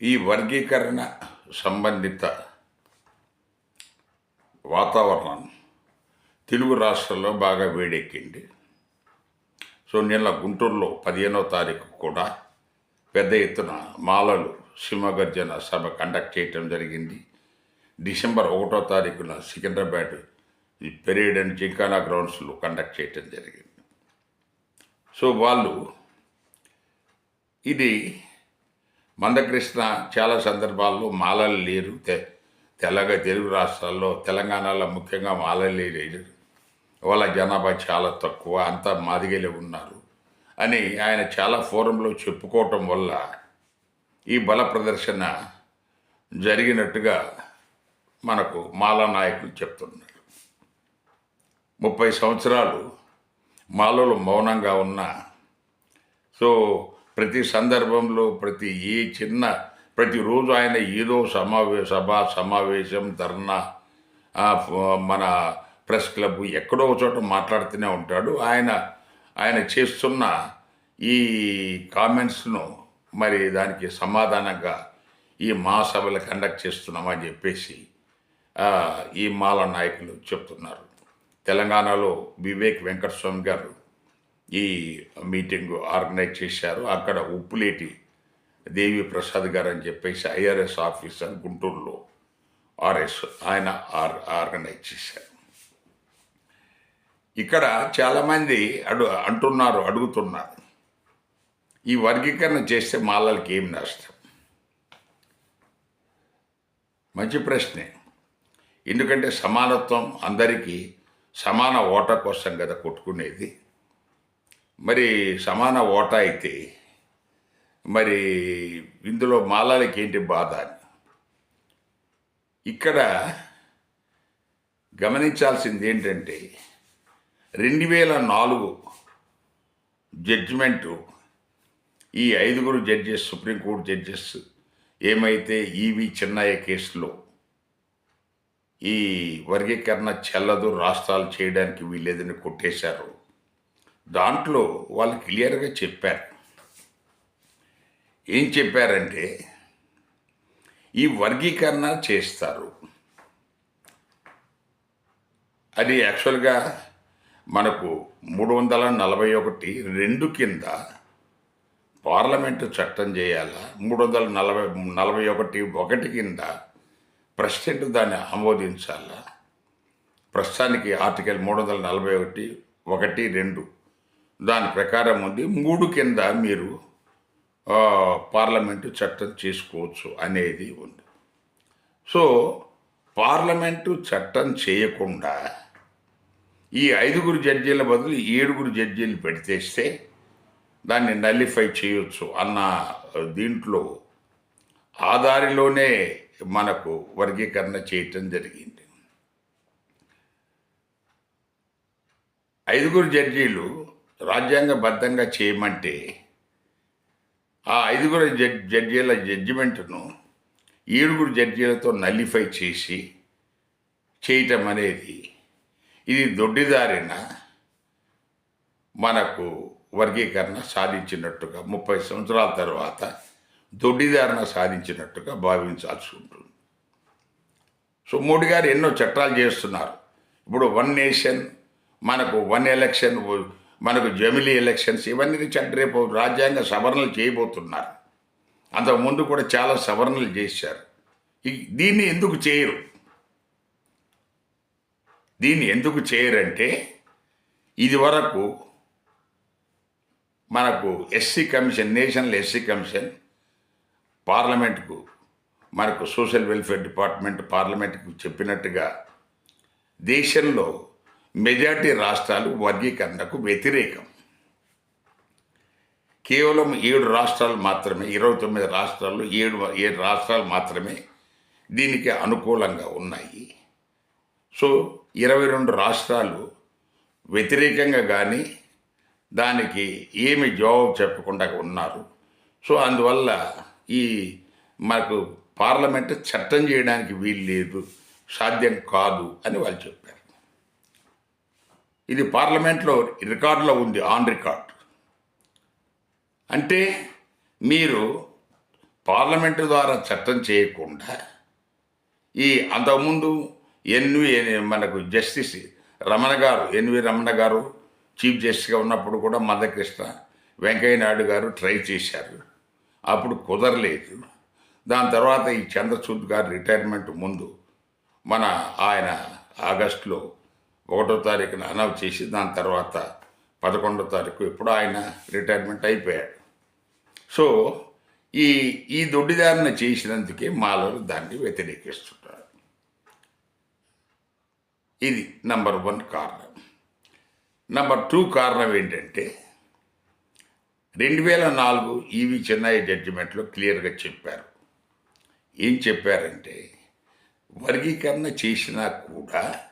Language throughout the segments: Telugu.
ఈ వర్గీకరణ సంబంధిత వాతావరణం తెలుగు రాష్ట్రాల్లో బాగా వేడెక్కింది. సో నిన్న గుంటూరులో పదిహేనో తారీఖు కూడా పెద్ద ఎత్తున మాలలు సింహగర్జన సభ కండక్ట్ చేయటం జరిగింది. డిసెంబర్ ఒకటో తారీఖున సికింద్రాబాద్ ఈ పెరేడ్ అండ్ జింకానా గ్రౌండ్స్లో కండక్ట్ చేయటం జరిగింది. సో వాళ్ళు ఇది మందకృష్ణ చాలా సందర్భాల్లో మాలలు లేరు. తె తెల్లగా తెలుగు రాష్ట్రాల్లో తెలంగాణలో ముఖ్యంగా మాలలు లేరు. వాళ్ళ జనాభా చాలా తక్కువ అంతా మాదిగలే ఉన్నారు అని ఆయన చాలా ఫోరంలో చెప్పుకోవటం వల్ల ఈ బల ప్రదర్శన జరిగినట్టుగా మనకు మాలా నాయకులు చెప్తున్నారు. ముప్పై సంవత్సరాలు మాలలు మౌనంగా ఉన్న సో ప్రతి సందర్భంలో ప్రతి ఏ చిన్న ప్రతిరోజు ఆయన ఏదో సమావే సభ సమావేశం ధర్నా మన ప్రెస్ క్లబ్ ఎక్కడో ఒక చోట మాట్లాడుతూనే ఉంటాడు. ఆయన ఆయన చేస్తున్న ఈ కామెంట్స్ను మరి దానికి సమాధానంగా ఈ మహాసభలు కండక్ట్ చేస్తున్నామని చెప్పేసి ఈ మాల నాయకులు చెప్తున్నారు. తెలంగాణలో వివేక్ వెంకటస్వామి గారు ఈ మీటింగ్ ఆర్గనైజ్ చేశారు. అక్కడ ఉప్పులేటి దేవి ప్రసాద్ గారు అని చెప్పేసి ఐఆర్ఎస్ ఆఫీసర్ గుంటూరులో ఆర్ఎస్ ఆయన ఆర్ ఆర్గనైజ్ చేశారు. ఇక్కడ చాలామంది అడు అంటున్నారు అడుగుతున్నారు. ఈ వర్గీకరణ చేస్తే మాలలకి ఏం నష్టం? మంచి ప్రశ్నే. ఎందుకంటే సమానత్వం అందరికీ సమాన ఓట కోసం కదా కొట్టుకునేది. మరి సమాన ఓటా అయితే మరి ఇందులో మాలాలకి ఏంటి బాధ అని? ఇక్కడ గమనించాల్సింది ఏంటంటే రెండు వేల నాలుగు జడ్జిమెంటు ఈ ఐదుగురు జడ్జెస్ సుప్రీంకోర్టు జడ్జెస్ ఏమైతే ఈవి చిన్నయ్య కేసులో ఈ వర్గీకరణ చెల్లదు రాష్ట్రాలు చేయడానికి వీలేదని కొట్టేశారు. దాంట్లో వాళ్ళు క్లియర్గా చెప్పారు. ఏం చెప్పారంటే ఈ వర్గీకరణ చేస్తారు. అది యాక్చువల్గా మనకు మూడు వందల నలభై ఒకటి రెండు కింద పార్లమెంటు చట్టం చేయాలా? మూడు వందల నలభై నలభై ఒకటి ఒకటి కింద ప్రెసిడెంట్ దాన్ని ఆమోదించాలా? ప్రస్తుతానికి ఆర్టికల్ మూడు వందల నలభై ఒకటి ఒకటి రెండు దాని ప్రకారం ఉంది. మూడు కింద మీరు పార్లమెంటు చట్టం చేసుకోవచ్చు అనేది ఉంది. సో పార్లమెంటు చట్టం చేయకుండా ఈ ఐదుగురు జడ్జీల బదులు ఏడుగురు జడ్జీలు పెడితేస్తే దాన్ని నల్లిఫై చేయొచ్చు అన్న దీంట్లో ఆ దారిలోనే మనకు వర్గీకరణ చేయటం జరిగింది. ఐదుగురు జడ్జీలు రాజ్యాంగబద్ధంగా చేయమంటే ఆ ఐదుగురు జడ్ జడ్జీల జడ్జిమెంట్ను ఏడుగురు జడ్జీలతో నల్లిఫై చేసి చేయటం అనేది ఇది దొడ్డిదారిన మనకు వర్గీకరణ సాధించినట్టుగా ముప్పై సంవత్సరాల తర్వాత దొడ్డిదారణ సాధించినట్టుగా భావించాల్సి ఉంటుంది. సో మోడీ గారు ఎన్నో చట్టాలు చేస్తున్నారు. ఇప్పుడు వన్ నేషన్ మనకు వన్ ఎలక్షన్ మనకు జమిలీ ఎలక్షన్స్ ఇవన్నీ చట్ట రేపు రాజ్యాంగ సవరణలు చేయబోతున్నారు. అంతకుముందు కూడా చాలా సవరణలు చేశారు. దీన్ని ఎందుకు చేయరు? దీన్ని ఎందుకు చేయరంటే ఇది వరకు మనకు SC commission national SC commission పార్లమెంట్కు మనకు సోషల్ వెల్ఫేర్ డిపార్ట్మెంట్ పార్లమెంట్కు చెప్పినట్టుగా దేశంలో మెజార్టీ రాష్ట్రాలు వర్గీకరణకు వ్యతిరేకం. కేవలం ఏడు రాష్ట్రాలు మాత్రమే ఇరవై తొమ్మిది రాష్ట్రాల్లో ఏడు ఏడు రాష్ట్రాలు మాత్రమే దీనికి అనుకూలంగా ఉన్నాయి. సో ఇరవై రెండు రాష్ట్రాలు వ్యతిరేకంగా కానీ దానికి ఏమి జవాబు చెప్పకుండా ఉన్నారు. సో అందువల్ల ఈ మనకు పార్లమెంట్ చట్టం చేయడానికి వీలు లేదు సాధ్యం కాదు అని వాళ్ళు చెప్పారు. ఇది పార్లమెంట్లో రికార్డులో ఉంది ఆన్ రికార్డ్. అంటే మీరు పార్లమెంటు ద్వారా చట్టం చేయకుండా ఈ అంతకుముందు ఎన్వి మనకు జస్టిస్ రమణ గారు ఎన్వి రమణ గారు చీఫ్ జస్టిస్గా ఉన్నప్పుడు కూడా మందకృష్ణ వెంకయ్య నాయుడు గారు ట్రై చేశారు. అప్పుడు కుదరలేదు. దాని తర్వాత ఈ చంద్రచూడ్ గారు రిటైర్మెంట్ ముందు మన ఆయన ఆగస్టులో ఒకటో తారీఖున అనౌన్స్ చేసి దాని తర్వాత పదకొండో తారీఖు ఎప్పుడో ఆయన రిటైర్మెంట్ అయిపోయాడు. సో ఈ ఈ దొడ్డిదారిన చేసినందుకే మాలలు దాన్ని వ్యతిరేకిస్తుంటారు. ఇది నంబర్ వన్ కారణం. నంబర్ టూ కారణం ఏంటంటే రెండు వేల నాలుగు ఈవి చెన్నై జడ్జిమెంట్లో క్లియర్గా చెప్పారు. ఏం చెప్పారంటే వర్గీకరణ చేసినా కూడా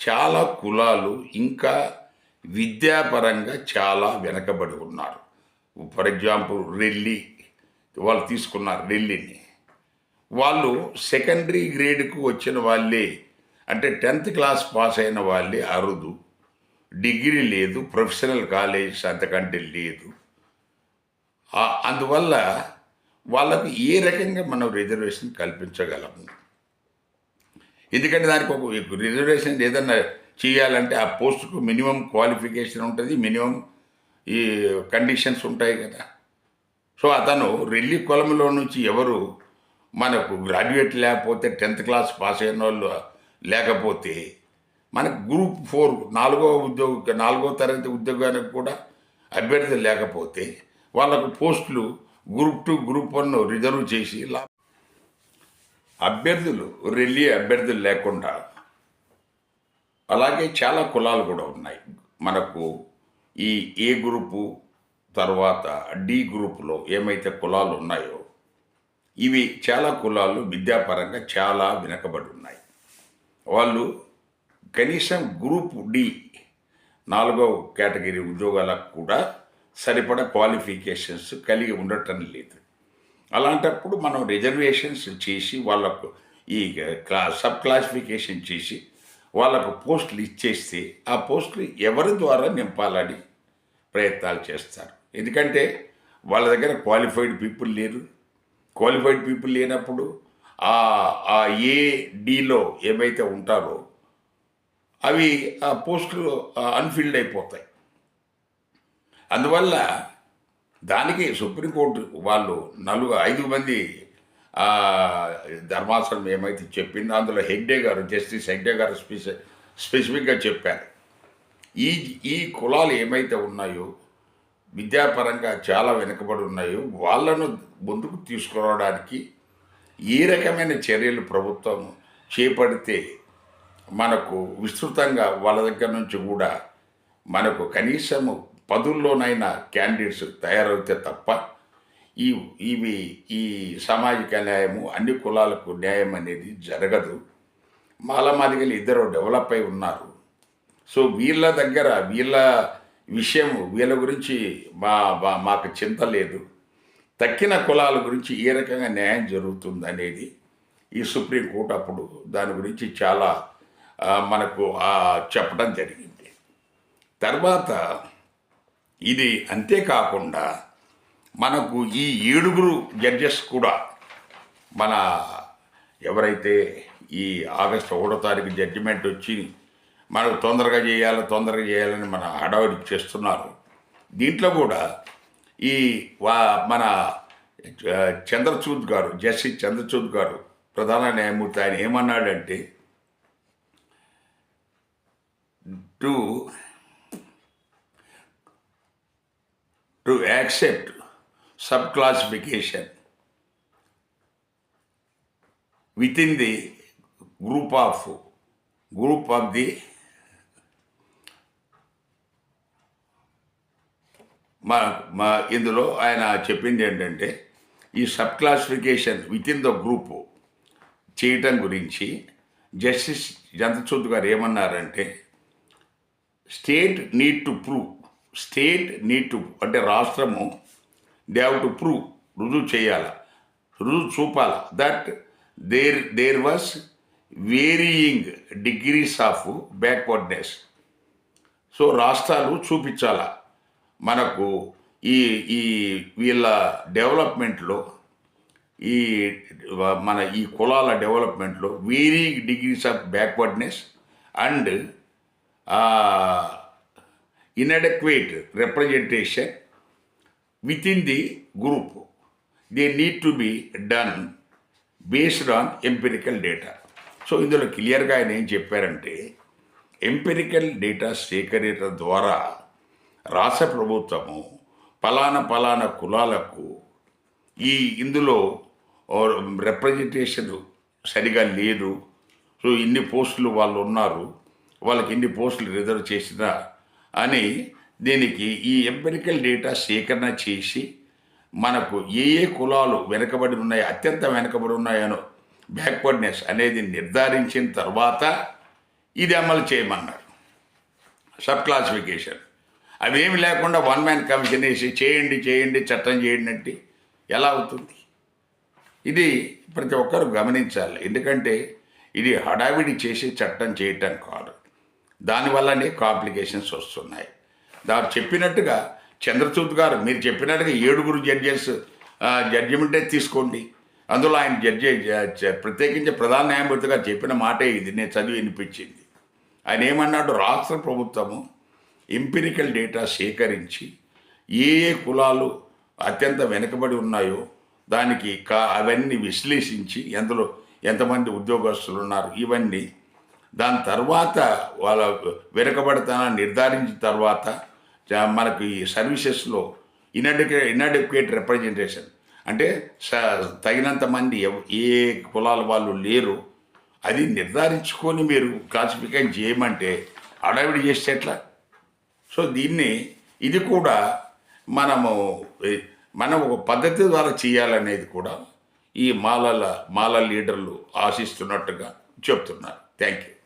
చాలా కులాలు ఇంకా విద్యాపరంగా చాలా వెనకబడి ఉన్నారు. ఫర్ ఎగ్జాంపుల్ రెల్లి వాళ్ళు తీసుకున్నారు రెల్లిని వాళ్ళు సెకండరీ గ్రేడ్కు వచ్చిన వాళ్ళే అంటే టెన్త్ క్లాస్ పాస్ అయిన వాళ్ళే అరుదు. డిగ్రీ లేదు ప్రొఫెషనల్ కాలేజ్ అంతకంటే లేదు. అందువల్ల వాళ్ళకు ఏ రకంగా మనం రిజర్వేషన్ కల్పించగలము ఎందుకంటే దానికి ఒక రిజర్వేషన్ ఏదన్నా చేయాలంటే ఆ పోస్టుకు మినిమం క్వాలిఫికేషన్ ఉంటుంది మినిమం ఈ కండిషన్స్ ఉంటాయి కదా. సో అతను రెల్లి కులంలో నుంచి ఎవరు మనకు గ్రాడ్యుయేట్ లేకపోతే టెన్త్ క్లాస్ పాస్ అయిన వాళ్ళు లేకపోతే మనకు గ్రూప్ ఫోర్ నాలుగో ఉద్యోగ నాలుగో తరగతి ఉద్యోగానికి కూడా అభ్యర్థి లేకపోతే వాళ్ళకు పోస్టులు group two group one reserve చేసి లా- అభ్యర్థులు రెల్లి అభ్యర్థులు లేకుండా అలాగే చాలా కులాలు కూడా ఉన్నాయి. మనకు ఈ ఏ గ్రూపు తర్వాత డి గ్రూపులో ఏమైతే కులాలు ఉన్నాయో ఇవి చాలా కులాలు విద్యాపరంగా చాలా వెనకబడి ఉన్నాయి. వాళ్ళు కనీసం గ్రూప్ డి నాలుగో కేటగిరీ ఉద్యోగాలకు కూడా సరిపడ క్వాలిఫికేషన్స్ కలిగి ఉండటం లేదు. అలాంటప్పుడు మనం రిజర్వేషన్స్ చేసి వాళ్ళకు ఈ క్లా సబ్ క్లాసిఫికేషన్ చేసి వాళ్ళకు పోస్టులు ఇచ్చేస్తే ఆ పోస్టులు ఎవరి ద్వారా నింపాలని ప్రయత్నాలు చేస్తారు. ఎందుకంటే వాళ్ళ దగ్గర క్వాలిఫైడ్ పీపుల్ లేరు. క్వాలిఫైడ్ పీపుల్ లేనప్పుడు ఆ ఏ డీలో ఏమైతే ఉంటారో అవి ఆ పోస్టులు అన్ఫిల్డ్ అయిపోతాయి. అందువల్ల దానికి సుప్రీంకోర్టు వాళ్ళు నలుగు ఐదు మంది ధర్మాసనం ఏమైతే చెప్పిందో అందులో హెగ్డే గారు జస్టిస్ హెగ్డే గారు స్పెసి స్పెసిఫిక్గా చెప్పారు. ఈ ఈ కులాలు ఏమైతే ఉన్నాయో విద్యాపరంగా చాలా వెనుకబడి ఉన్నాయో వాళ్ళను ముందుకు తీసుకురావడానికి ఏ రకమైన చర్యలు ప్రభుత్వం చేపడితే మనకు విస్తృతంగా వాళ్ళ దగ్గర నుంచి కూడా మనకు కనీసము పదుల్లోనైనా క్యాండిడేట్స్ తయారవుతే తప్ప ఈ ఇవి ఈ సామాజిక న్యాయము అన్ని కులాలకు న్యాయం అనేది జరగదు. మాలమాదిగలు ఇద్దరు డెవలప్ అయి ఉన్నారు. సో వీళ్ళ దగ్గర వీళ్ళ విషయం వీళ్ళ గురించి మా మాకు చింత లేదు. తక్కిన కులాల గురించి ఏ రకంగా న్యాయం జరుగుతుంది అనేది ఈ సుప్రీంకోర్టు అప్పుడు దాని గురించి చాలా మనకు చెప్పడం జరిగింది. తర్వాత ఇది అంతేకాకుండా మనకు ఈ ఏడుగురు జడ్జెస్ కూడా మన ఎవరైతే ఈ ఆగస్టు ఒకటో తారీఖు జడ్జిమెంట్ వచ్చి మనకు తొందరగా చేయాలి తొందరగా చేయాలని మన హడావిడి చేస్తున్నారు. దీంట్లో కూడా ఈ వా మన చంద్రచూద్ గారు జస్టిస్ చంద్రచూద్ గారు ప్రధాన న్యాయమూర్తి ఆయన ఏమన్నాడంటే to to accept sub classification within the group of group of the మా మా ఇందులో ఆయన చెప్పింది ఏంటంటే ఈ sub classification within the group చేయటం గురించి జస్టిస్ జంతచూద్ గారు ఏమన్నారంటే state need to prove state need to అంటే రాష్ట్రము దే హ్యావ్ టు ప్రూవ్ రుజువు చేయాల? రుజువు చూపాల? That there there was varying degrees of backwardness so రాష్ట్రాలు చూపించాల? మనకు ఈ ఈ వీళ్ళ డెవలప్మెంట్లో ఈ మన ఈ కులాల డెవలప్మెంట్లో very degrees of backwardness and inadequate representation within the group they need to be done based on empirical data so ఇందులో క్లియర్గా ఆయన ఏం చెప్పారంటే ఎంపెరికల్ డేటా సేకరణ ద్వారా రాష్ట్ర ప్రభుత్వము పలానా పలానా కులాలకు ఈ ఇందులో రిప్రజెంటేషన్ సరిగా లేదు. సో ఇన్ని పోస్టులు వాళ్ళు ఉన్నారు. వాళ్ళకి ఇన్ని పోస్టులు రిజర్వ్ చేసిన అని దీనికి ఈ ఎంపెరికల్ డేటా సేకరణ చేసి మనకు ఏ ఏ కులాలు వెనుకబడి ఉన్నాయో అత్యంత వెనుకబడి ఉన్నాయనో బ్యాక్వర్డ్నెస్ అనేది నిర్ధారించిన తర్వాత ఇది అమలు చేయమన్నారు. సబ్ క్లాసిఫికేషన్ అవేమి లేకుండా వన్ మ్యాన్ కమిషన్ వేసి చేయండి చేయండి చట్టం చేయండి అంటే ఎలా అవుతుంది? ఇది ప్రతి ఒక్కరు గమనించాలి. ఎందుకంటే ఇది హడావిడి చేసి చట్టం చేయటం కాదు. దానివల్లనే కాంప్లికేషన్స్ వస్తున్నాయి. దాని చెప్పినట్టుగా చంద్రచూడ్ గారు మీరు చెప్పినట్టుగా ఏడుగురు జడ్జెస్ జడ్జిమెంటే తీసుకోండి. అందులో ఆయన జడ్జి ప్రత్యేకించి ప్రధాన న్యాయమూర్తిగా చెప్పిన మాటే ఇది. నేను చదివి వినిపించింది. ఆయన ఏమన్నాడు? రాష్ట్ర ప్రభుత్వము ఎంపిరికల్ డేటా సేకరించి ఏ ఏ కులాలు అత్యంత వెనుకబడి ఉన్నాయో దానికి కా అవన్నీ విశ్లేషించి ఎందులో ఎంతమంది ఉద్యోగస్తులు ఉన్నారు ఇవన్నీ దాని తర్వాత వాళ్ళ వెనుకబడతానని నిర్ధారించిన తర్వాత మనకు ఈ సర్వీసెస్లో ఇన్అడికే ఇన్అడిక్వేట్ రిప్రజెంటేషన్. అంటే స- తగినంత మంది ఏ కులాల వాళ్ళు లేరు. అది నిర్ధారించుకొని మీరు క్లాసిఫికేషన్ చేయమంటే అడవిడి చేస్తే ఎట్లా? సో దీన్ని ఇది కూడా మనము మనం ఒక పద్ధతి ద్వారా చేయాలనేది కూడా ఈ మాలల మాల లీడర్లు ఆశిస్తున్నట్టుగా చెప్తున్నారు. Thank you